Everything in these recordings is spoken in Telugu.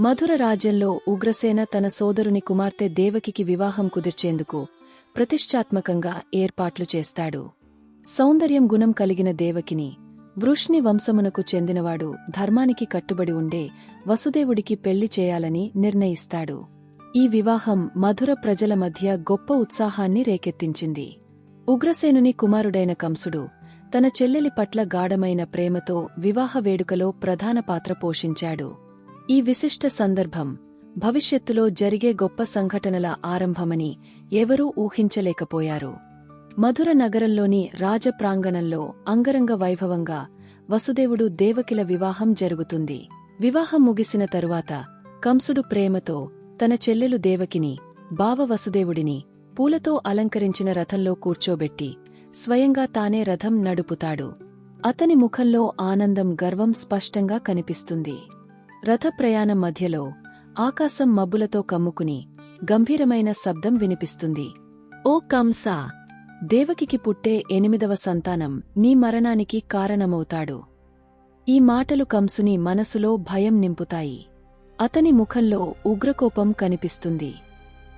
మధుర రాజ్యంలో ఉగ్రసేన తన సోదరుని కుమార్తె దేవకికి వివాహం కుదిర్చేందుకు ప్రతిష్టాత్మకంగా ఏర్పాట్లు చేస్తాడు. సౌందర్యం గుణం కలిగిన దేవకిని వృష్ణి వంశమునకు చెందినవాడు ధర్మానికి కట్టుబడి ఉండే వసుదేవుడికి పెళ్ళి చేయాలని నిర్ణయిస్తాడు. ఈ వివాహం మధుర ప్రజల మధ్య గొప్ప ఉత్సాహాన్ని రేకెత్తించింది. ఉగ్రసేనుని కుమారుడైన కంసుడు తన చెల్లెలి పట్ల గాఢమైన ప్రేమతో వివాహ వేడుకలో ప్రధాన పాత్ర పోషించాడు. ఈ విశిష్ట సందర్భం భవిష్యత్తులో జరిగే గొప్ప సంఘటనల ఆరంభమని ఎవరూ ఊహించలేకపోయారు. మధుర నగరంలోని రాజప్రాంగణంలో అంగరంగ వైభవంగా వసుదేవుడు దేవకిల వివాహం జరుగుతుంది. వివాహం ముగిసిన తరువాత కంసుడు ప్రేమతో తన చెల్లెలు దేవకిని బావ వసుదేవుడిని పూలతో అలంకరించిన రథంలో కూర్చోబెట్టి స్వయంగా తానే రథం నడుపుతాడు. అతని ముఖంలో ఆనందం గర్వం స్పష్టంగా కనిపిస్తుంది. రథ ప్రయాణం మధ్యలో ఆకాశం మబ్బులతో కమ్ముకుని గంభీరమైన శబ్దం వినిపిస్తుంది. ఓ కంసా! దేవకికి పుట్టే ఎనిమిదవ సంతానం నీ మరణానికి కారణమవుతాడు. ఈ మాటలు కంసుని మనసులో భయం నింపుతాయి. అతని ముఖంలో ఉగ్రకోపం కనిపిస్తుంది.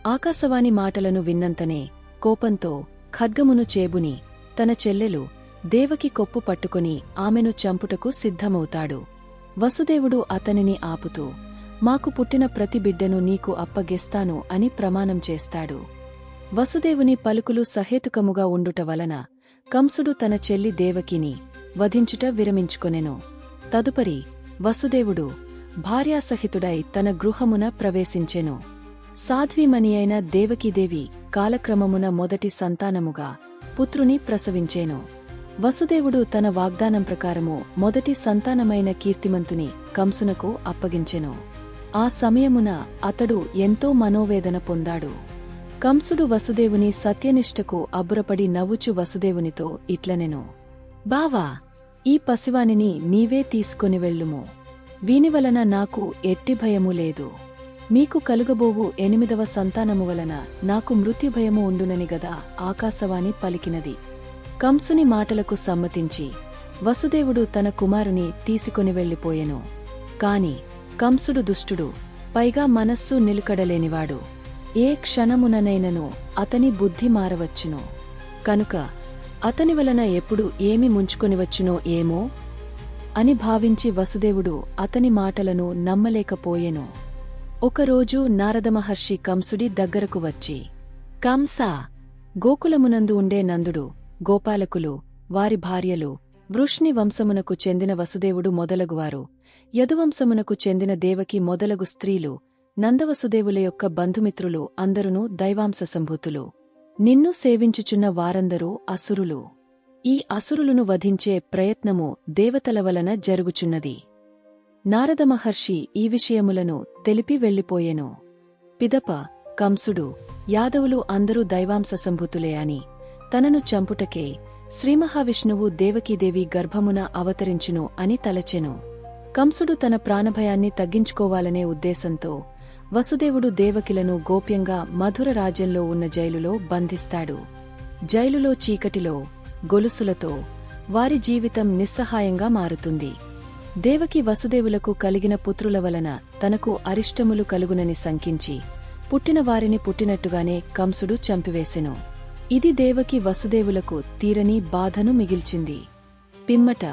ఆకాశవాణి మాటలను విన్నంతనే కోపంతో ఖడ్గమును చేబుని తన చెల్లెలు దేవకి కొప్పు పట్టుకుని ఆమెను చంపుటకు సిద్ధమవుతాడు. వసుదేవుడు అతనిని ఆపుతూ మాకు పుట్టిన ప్రతి బిడ్డను నీకు అప్పగిస్తాను అని ప్రమాణం చేస్తాడు. వసుదేవుని పలుకులు సహేతుకముగా ఉండుట వలన కంసుడు తన చెల్లి దేవకిని వధించుట విరమించుకొనెను. తదుపరి వసుదేవుడు భార్యాసహితుడై తన గృహమున ప్రవేశించెను. సాధ్వీమణియైన దేవకీదేవి కాలక్రమమున మొదటి సంతానముగా పుత్రుని ప్రసవించేను. వసుదేవుడు తన వాగ్దానం ప్రకారము మొదటి సంతానమైన కీర్తిమంతుని కంసునకు అప్పగించెను. ఆ సమయమున అతడు ఎంతో మనోవేదన పొందాడు. కంసుడు వసుదేవుని సత్యనిష్టకు అబ్బురపడి నవ్వుచు వసుదేవునితో ఇట్లనెను. బావా ఈ పసివానిని నీవే తీసుకొని వెళ్ళుము. వీనివలన నాకు ఎట్టి భయము లేదు. మీకు కలుగబోవు ఎనిమిదవ సంతానము వలన నాకు మృత్యుభయము ఉండునని గదా ఆకాశవాణి పలికినది. కంసుని మాటలకు సమ్మతించి వసుదేవుడు తన కుమారుని తీసుకొని వెళ్ళిపోయెను. కాని కంసుడు దుష్టుడు పైగా మనస్సు నిలుకడలేనివాడు. ఏ క్షణముననైనను అతని బుద్ధి మారవచ్చును. కనుక అతని వలన ఎప్పుడు ఏమి ముంచుకొనివచ్చునో ఏమో అని భావించి వసుదేవుడు అతని మాటలను నమ్మలేకపోయెను. ఒకరోజు నారదమహర్షి కంసుడి దగ్గరకు వచ్చి కంసా గోకులమునందు ఉండే నందుడు గోపాలకులు వారి భార్యలు వృష్ణి వంశమునకు చెందిన వసుదేవుడు మొదలగువారు. యదువంశమునకు చెందిన దేవకి మొదలగు స్త్రీలు నందవసుదేవుల యొక్క బంధుమిత్రులు అందరునూ దైవాంశ సంభూతులు నిన్ను సేవించుచున్న వారందరూ అసురులు. ఈ అసురులను వధించే ప్రయత్నము దేవతల వలన జరుగుచున్నది. నారదమహర్షి ఈ విషయములను తెలిపి వెళ్ళిపోయెను. పిదప కంసుడు యాదవులు అందరూ దైవాంశ సంభూతులే అని. తనను చంపుటకే శ్రీమహావిష్ణువు దేవకీదేవి గర్భమున అవతరించును అని తలచెను. కంసుడు తన ప్రాణభయాన్ని తగ్గించుకోవాలనే ఉద్దేశంతో వసుదేవుడు దేవకిలను గోప్యంగా మధుర రాజ్యంలో ఉన్న జైలులో బంధిస్తాడు. జైలులో చీకటిలో గొలుసులతో వారి జీవితం నిస్సహాయంగా మారుతుంది. దేవకి వసుదేవులకు కలిగిన పుత్రుల వలన తనకు అరిష్టములు కలుగునని శంకించి పుట్టిన వారిని పుట్టినట్టుగానే కంసుడు చంపివేసెను. ఇది దేవకి వసుదేవులకు తీరని బాధను మిగిల్చింది. పిమ్మట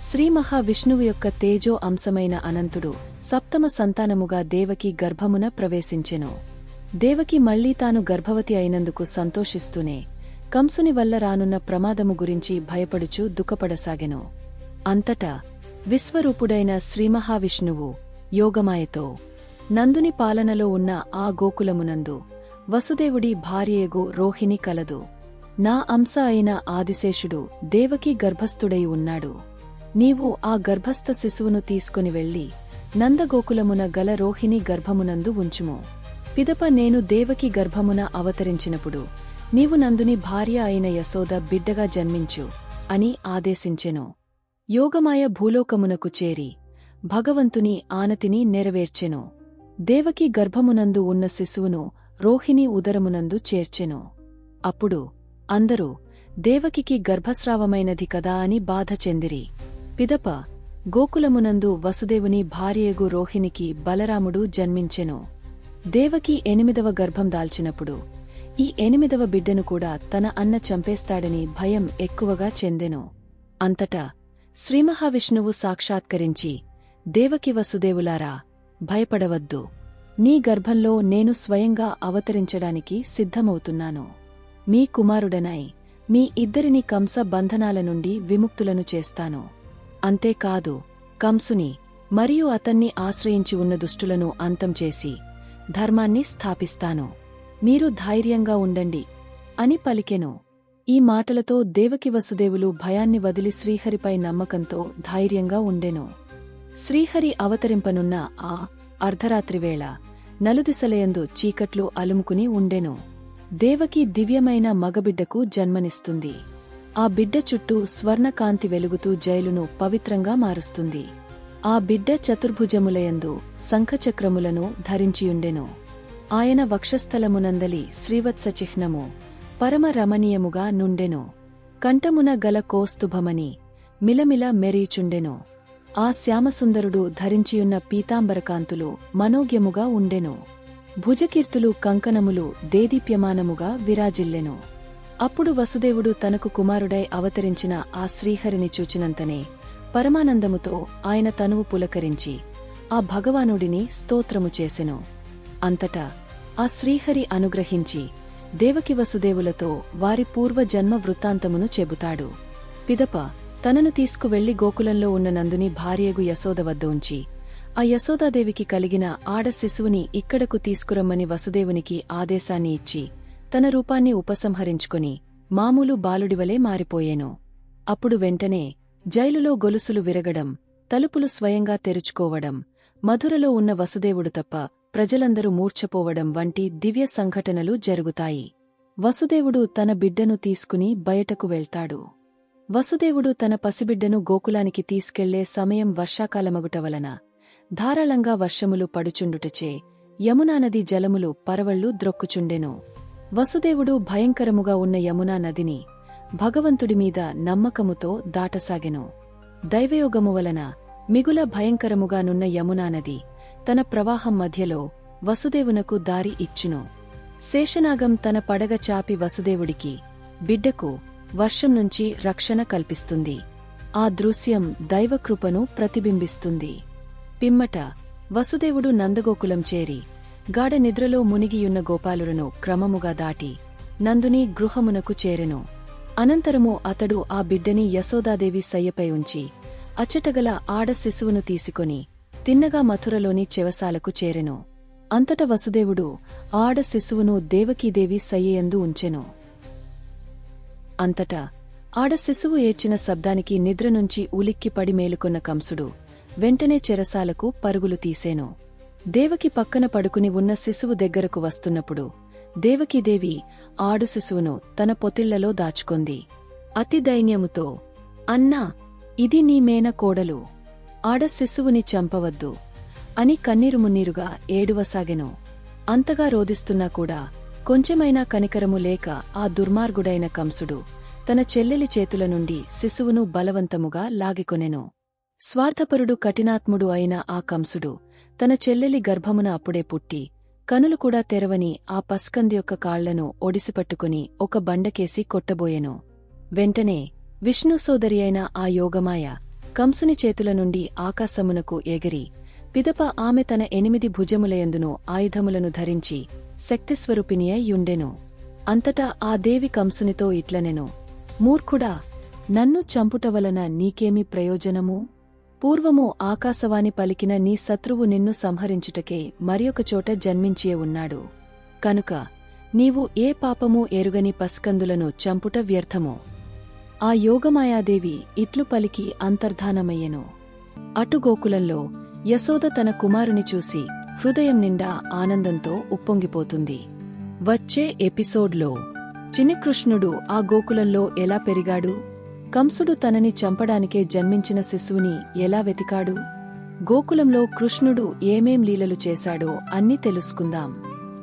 శ్రీ మహావిష్ణువు యొక్క తేజో అంశమైన అనంతుడు సప్తమ సంతానముగా దేవకి గర్భమున ప్రవేశించెను. దేవకి మళ్ళీ తాను గర్భవతి అయినందుకు సంతోషిస్తూనే కంసుని వల్ల రానున్న ప్రమాదము గురించి భయపడుచు దుఃఖపడసాగెను. అంతటా విశ్వరూపుడైన శ్రీమహావిష్ణువు యోగమాయతో నందుని పాలనలో ఉన్న ఆ గోకులమునందు వసుదేవుడి భార్యయగు రోహిణి కలదు. నా అంశ అయిన ఆదిశేషుడు దేవకి గర్భస్థుడై ఉన్నాడు. నీవు ఆ గర్భస్థ శిశువును తీసుకుని వెళ్ళి నందగోకులమున గల రోహిణి గర్భమునందు ఉంచుము. పిదప నేను దేవకి గర్భమున అవతరించినప్పుడు నీవు నందుని భార్య అయిన యశోద బిడ్డగా జన్మించు అని ఆదేశించెను. యోగమాయ భూలోకమునకు చేరి భగవంతుని ఆనతిని నెరవేర్చెను. దేవకి గర్భమునందు ఉన్న శిశువును రోహిణి ఉదరమునందు చేర్చెను. అప్పుడు అందరూ దేవకికి గర్భస్రావమైనది కదా అని బాధ చెందిరి. పిదప గోకులమునందు వసుదేవుని భార్యగు రోహిణికి బలరాముడు జన్మించెను. దేవకి ఎనిమిదవ గర్భం దాల్చినప్పుడు ఈ ఎనిమిదవ బిడ్డను కూడా తన అన్న చంపేస్తాడని భయం ఎక్కువగా చెందెను. అంతటా శ్రీమహావిష్ణువు సాక్షాత్కరించి దేవకి వసుదేవులారా భయపడవద్దు. నీ గర్భంలో నేను స్వయంగా అవతరించడానికి సిద్ధమవుతున్నాను. మీ కుమారుడనై మీ ఇద్దరిని కంస బంధనాల నుండి విముక్తులను చేస్తాను. అంతేకాదు కంసుని మరియు అతన్ని ఆశ్రయించి ఉన్న దుష్టులను అంతం చేసి ధర్మాన్ని స్థాపిస్తాను. మీరు ధైర్యంగా ఉండండి అని పలికెను. ఈ మాటలతో దేవకి వసుదేవులు భయాన్ని వదిలి శ్రీహరిపై నమ్మకంతో ధైర్యంగా ఉండెను. శ్రీహరి అవతరింపనున్న ఆ అర్ధరాత్రివేళ నలుదిశలయందు చీకట్లు అలుముకుని ఉండెను. దేవకి దివ్యమైన మగబిడ్డకు జన్మనిస్తుంది. ఆ బిడ్డ చుట్టూ స్వర్ణకాంతి వెలుగుతూ జైలును పవిత్రంగా మారుస్తుంది. ఆ బిడ్డ చతుర్భుజములయందు శంఖచక్రములను ధరించియుండెను. ఆయన వక్షస్థలమునందలి శ్రీవత్స చిహ్నము పరమ రమణీయముగా నుండెను. కంఠమున గల కోస్తుభమని మిలమిల మెరీచుండెను. ఆ శ్యామసుందరుడు ధరించియున్న పీతాంబరకాంతులు మనోజ్ఞముగా ఉండెను. భుజకీర్తులు కంకణములు దేదీప్యమానముగా విరాజిల్లెను. అప్పుడు వసుదేవుడు తనకు కుమారుడై అవతరించిన ఆ శ్రీహరిని చూచినంతనే పరమానందముతో ఆయన తనువు పులకరించి ఆ భగవానుడిని స్తోత్రము చేసెను. అంతటా ఆ శ్రీహరి అనుగ్రహించి దేవకి వసుదేవులతో వారి పూర్వజన్మ వృత్తాంతమును చెబుతాడు. పిదప తనను తీసుకువెళ్ళి గోకులంలో ఉన్న నందుని భార్యగు యశోద వద్ద ఉంచి ఆ యశోదాదేవికి కలిగిన ఆడ శిశువుని ఇక్కడకు తీసుకురమ్మని వసుదేవునికి ఆదేశాన్ని ఇచ్చి తన రూపాన్ని ఉపసంహరించుకుని మామూలు బాలుడివలే మారిపోయేను. అప్పుడు వెంటనే జైలులో గొలుసులు విరగడం తలుపులు స్వయంగా తెరుచుకోవడం మధురలో ఉన్న వసుదేవుడు తప్ప ప్రజలందరూ మూర్ఛపోవడం వంటి దివ్య సంఘటనలు జరుగుతాయి. వసుదేవుడు తన బిడ్డను తీసుకుని బయటకు వెళ్తాడు. వసుదేవుడు తన పసిబిడ్డను గోకులానికి తీసుకెళ్ళే సమయం వర్షాకాలమగుట వలన ధారాళంగా వర్షములు పడుచుండుటచే యమునానది జలములు పరవళ్ళు ద్రొక్కుచుండెను. వసుదేవుడు భయంకరముగా ఉన్న యమునా నదిని భగవంతుడిమీద నమ్మకముతో దాటసాగెను. దైవయోగము వలన మిగుల భయంకరముగానున్న యమునానది తన ప్రవాహం మధ్యలో వసుదేవునకు దారి ఇచ్చును. శేషనాగం తన పడగ చాపి వసుదేవుడికి బిడ్డకు వర్షం నుంచి రక్షణ కల్పిస్తుంది. ఆ దృశ్యం దైవకృపను ప్రతిబింబిస్తుంది. పిమ్మట వసుదేవుడు నందగోకులం చేరి గాఢ నిద్రలో మునిగియున్న గోపాలులను క్రమముగా దాటి నందుని గృహమునకు చేరెను. అనంతరము అతడు ఆ బిడ్డని యశోదాదేవి సయ్యపై ఉంచి అచ్చటగల ఆడ శిశువును తీసుకొని తిన్నగా మథురలోని చెవసాలకు చేరెను. అంతట వసుదేవుడు ఆడ శిశువును దేవకీదేవి సయ్యయందు ఉంచెను. అంతటా ఆడ శిశువు ఏడ్చిన శబ్దానికి నిద్ర నుంచి ఉలిక్కిపడి మేలుకొన్న కంసుడు వెంటనే చెరసాలకు పరుగులు తీసేను. దేవకి పక్కన పడుకుని ఉన్న శిశువు దగ్గరకు వస్తున్నప్పుడు దేవకీదేవి ఆడు శిశువును తన పొతిళ్ళలో దాచుకొంది. అతి దైన్యముతో అన్నా ఇది నీ మేన కోడలు. ఆడ శిశువుని చంపవద్దు. అని కన్నీరు మున్నీరుగా ఏడువసాగెను. అంతగా రోదిస్తున్నా కూడా కొంచెమైనా కనికరము లేక ఆ దుర్మార్గుడైన కంసుడు తన చెల్లెలి చేతుల నుండి శిశువును బలవంతముగా లాగికొనెను. స్వార్థపరుడు కఠినాత్ముడు అయిన ఆ కంసుడు తన చెల్లెలి గర్భమున అప్పుడే పుట్టి కనులు కూడా తెరవని ఆ పస్కంది యొక్క కాళ్ళను ఒడిసిపట్టుకుని ఒక బండకేసి కొట్టబోయెను. వెంటనే విష్ణు సోదరి అయిన ఆ యోగమాయ కంసుని చేతుల నుండి ఆకాశమునకు ఎగిరి పిదప ఆమె తన ఎనిమిది భుజములయందును ఆయుధములను ధరించి శక్తిస్వరూపిణియై యుండెను అంతటా ఆ దేవి కంసునితో ఇట్లనెను. మూర్ఖుడా నన్ను చంపుట వలన నీకేమి ప్రయోజనము? పూర్వము ఆకాశవాణి పలికిన నీ శత్రువు నిన్ను సంహరించుటకే మరియొకచోట జన్మించియే ఉన్నాడు. కనుక నీవు ఏ పాపమూ ఎరుగని పస్కందులను చంపుట వ్యర్థము? ఆ యోగమాయాదేవి ఇట్లు పలికి అంతర్ధానమయ్యెను. అటుగోకులంలో యశోద తన కుమారుని చూసి హృదయం నిండా ఆనందంతో ఉప్పొంగిపోతుంది. వచ్చే ఎపిసోడ్లో చిన్నకృష్ణుడు ఆ గోకులంలో ఎలా పెరిగాడు? కంసుడు తనని చంపడానికే జన్మించిన శిశువుని ఎలా వెతికాడు? గోకులంలో కృష్ణుడు ఏమేం లీలలు చేశాడో అన్నీ తెలుసుకుందాం.